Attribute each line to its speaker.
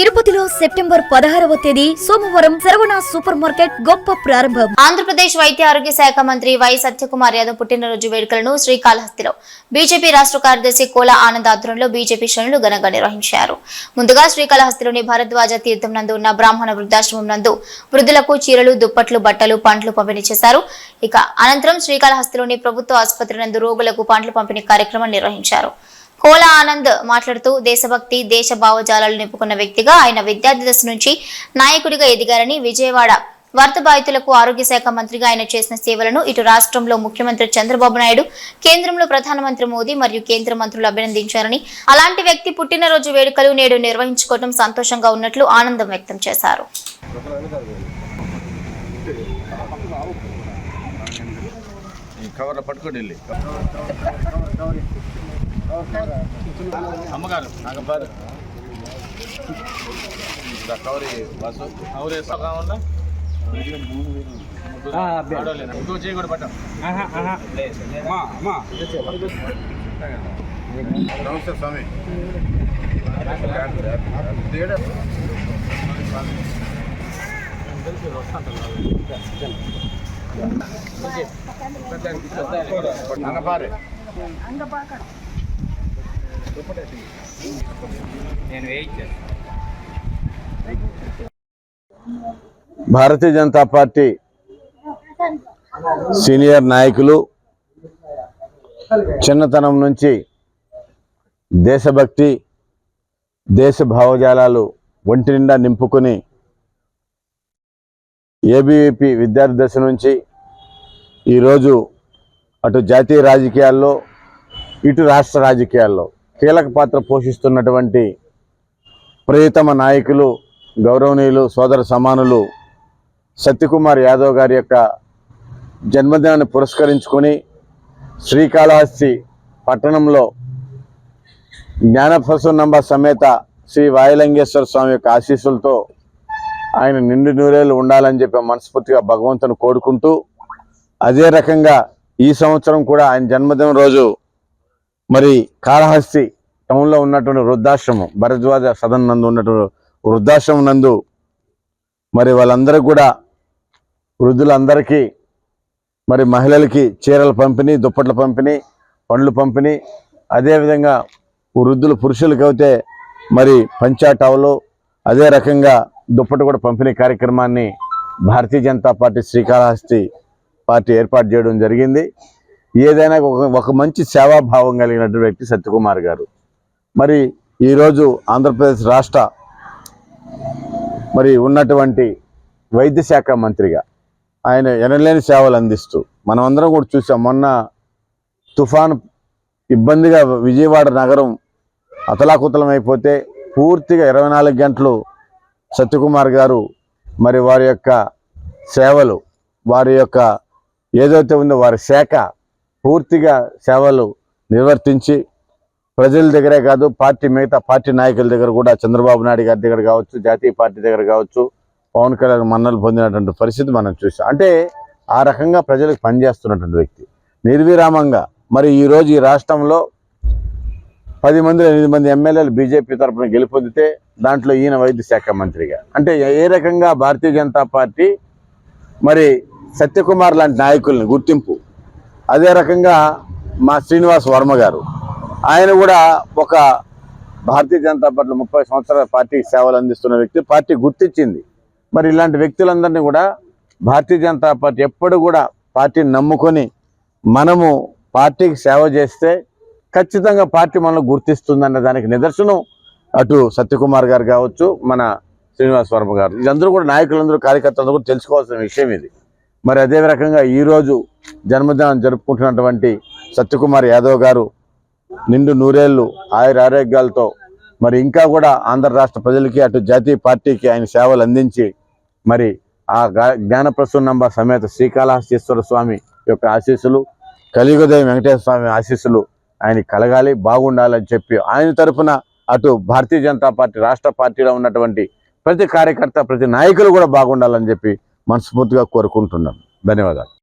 Speaker 1: తిరుపతిలో సెప్టెంబర్ పదహారవ తేదీ సోమవారం శరవణ సూపర్ మార్కెట్ గొప్ప ప్రారంభం.
Speaker 2: ఆంధ్రప్రదేశ్ వైద్య ఆరోగ్య శాఖ మంత్రి వై సత్యకుమార్ యాదవ్ పుట్టినరోజు వేడుకలను శ్రీకాళహస్తిలో బీజేపీ రాష్ట్ర కార్యదర్శి కోల ఆనంద్ ఆధ్వర్యంలో బీజేపీ శ్రేణులు ఘనంగా నిర్వహించారు. ముందుగా శ్రీకాళహస్తిలోని భారద్వాజ తీర్థం నందు ఉన్న బ్రాహ్మణ వృద్ధాశ్రమం నందు వృద్ధులకు చీరలు దుప్పట్లు బట్టలు పండ్లు పంపిణీ చేశారు. ఇక అనంతరం శ్రీకాళహస్తిలోని ప్రభుత్వ ఆసుపత్రి నందు రోగులకు పండ్లు పంపిణీ కార్యక్రమం నిర్వహించారు. కోలా ఆనంద్ మాట్లాడుతూ దేశభక్తి దేశ భావజాలాలు నింపుకున్న వ్యక్తిగా ఆయన విద్యార్థి దశ నుంచి నాయకుడిగా ఎదిగారని విజయవాడ వరద బాధితులకు ఆరోగ్య శాఖ మంత్రిగా ఆయన చేసిన సేవలను ఇటు రాష్ట్రంలో ముఖ్యమంత్రి చంద్రబాబు నాయుడు కేంద్రంలో ప్రధానమంత్రి మోదీ మరియు కేంద్ర మంత్రులు అభినందించారని అలాంటి వ్యక్తి పుట్టినరోజు వేడుకలు నేడు నిర్వహించుకోవడం సంతోషంగా ఉన్నట్లు ఆనందం వ్యక్తం చేశారు.
Speaker 3: కవర్లో పట్టుకోండి వెళ్ళి. అమ్మగారు నాకు బారు ఇలా కవర్ వాసు కవర్ వేస్తా కావాలా? ఇంకో చేయి కూడా పట్టాం. నమస్తే స్వామి. అంగపారే భారతీయ జనతా పార్టీ సీనియర్ నాయకులు చిన్నతనం నుంచి దేశభక్తి దేశ భావజాలాలు ఒంటి నిండా నింపుకొని ఏబీవీపీ విద్యార్థి దశ నుంచి ఈరోజు అటు జాతీయ రాజకీయాల్లో ఇటు రాష్ట్ర రాజకీయాల్లో కీలక పాత్ర పోషిస్తున్నటువంటి ప్రియతమ నాయకులు గౌరవనీయులు సోదర సమానులు సత్యకుమార్ యాదవ్ గారి యొక్క జన్మదినాన్ని పురస్కరించుకొని శ్రీకాళహస్తి పట్టణంలో జ్ఞానప్రసన్నంబ సమేత శ్రీ వాయులింగేశ్వర స్వామి యొక్క ఆశీస్సులతో ఆయన నిండు నూరేళ్ళు ఉండాలని చెప్పి మనస్ఫూర్తిగా భగవంతుని కోరుకుంటూ అదే రకంగా ఈ సంవత్సరం కూడా ఆయన జన్మదినం రోజు మరి కాళహస్తి టౌన్లో ఉన్నటువంటి వృద్ధాశ్రమం భరద్వాజ సదన్ నందు ఉన్నటువంటి వృద్ధాశ్రమం నందు మరి వాళ్ళందరూ కూడా వృద్ధులందరికీ మరి మహిళలకి చీరల పంపిణీ దుప్పట్ల పంపిణీ పండ్లు పంపిణీ అదేవిధంగా వృద్ధులు పురుషులకైతే మరి పంచా అదే రకంగా దుప్పటి కూడా పంపిణీ కార్యక్రమాన్ని భారతీయ జనతా పార్టీ శ్రీకాళహస్తి పార్టీ ఏర్పాటు చేయడం జరిగింది. ఏదైనా ఒక ఒక మంచి సేవాభావం కలిగినటువంటి వ్యక్తి సత్యకుమార్ గారు. మరి ఈరోజు ఆంధ్రప్రదేశ్ రాష్ట్ర మరి ఉన్నటువంటి వైద్య శాఖ మంత్రిగా ఆయన ఎనలేని సేవలు అందిస్తూ మనమందరం కూడా చూసాం. మొన్న తుఫాను ఇబ్బందిగా విజయవాడ నగరం అతలాకుతలం అయిపోతే పూర్తిగా ఇరవై నాలుగు గంటలు సత్యకుమార్ గారు మరి వారి యొక్క సేవలు వారి యొక్క ఏదైతే ఉందో వారి శాఖ పూర్తిగా సేవలు నిర్వర్తించి ప్రజల దగ్గరే కాదు పార్టీ మిగతా పార్టీ నాయకుల దగ్గర కూడా చంద్రబాబు నాయుడు గారి దగ్గర కావచ్చు జాతీయ పార్టీ దగ్గర కావచ్చు పవన్ కళ్యాణ్ మన్నలు పొందినటువంటి పరిస్థితి మనం చూసాం. అంటే ఆ రకంగా ప్రజలకు పనిచేస్తున్నటువంటి వ్యక్తి. నిర్విరామంగా మరి ఈరోజు ఈ రాష్ట్రంలో పది మంది ఎనిమిది మంది ఎమ్మెల్యేలు బీజేపీ తరఫున గెలుపొందితే దాంట్లో ఈయన వైద్య శాఖ మంత్రిగా. అంటే ఏ రకంగా భారతీయ జనతా పార్టీ మరి సత్యకుమార్ లాంటి నాయకుల్ని గుర్తింపు అదే రకంగా మా శ్రీనివాస్ వర్మ గారు. ఆయన కూడా ఒక భారతీయ జనతా పార్టీ ముప్పై సంవత్సరాల పార్టీకి సేవలు అందిస్తున్న వ్యక్తి పార్టీ గుర్తించింది. మరి ఇలాంటి వ్యక్తులందరినీ కూడా భారతీయ జనతా పార్టీ ఎప్పుడు కూడా పార్టీని నమ్ముకొని మనము పార్టీకి సేవ చేస్తే ఖచ్చితంగా పార్టీ మనల్ని గుర్తిస్తుందన్న దానికి నిదర్శనం అటు సత్యకుమార్ గారు కావచ్చు మన శ్రీనివాస్ వర్మ గారు. ఇదందరూ కూడా నాయకులందరూ కార్యకర్తలందరూ కూడా తెలుసుకోవాల్సిన విషయం ఇది. మరి అదే రకంగా ఈరోజు జన్మదినం జరుపుకుంటున్నటువంటి సత్యకుమార్ యాదవ్ గారు నిండు నూరేళ్ళు ఆయుర ఆరోగ్యాలతో మరి ఇంకా కూడా ఆంధ్ర రాష్ట్ర ప్రజలకి అటు జాతీయ పార్టీకి ఆయన సేవలు అందించి మరి ఆ గా- జ్ఞానప్రసూనంబ సమేత శ్రీకాళహస్తీశ్వర స్వామి యొక్క ఆశీస్సులు కలియుగదేవి వెంకటేశ్వర స్వామి ఆశీస్సులు ఆయన కలగాలి బాగుండాలని చెప్పి ఆయన తరఫున అటు భారతీయ జనతా పార్టీ రాష్ట్ర పార్టీలో ఉన్నటువంటి ప్రతి కార్యకర్త ప్రతి నాయకులు కూడా బాగుండాలని చెప్పి మనస్ఫూర్తిగా కోరుకుంటున్నాం. ధన్యవాదాలు.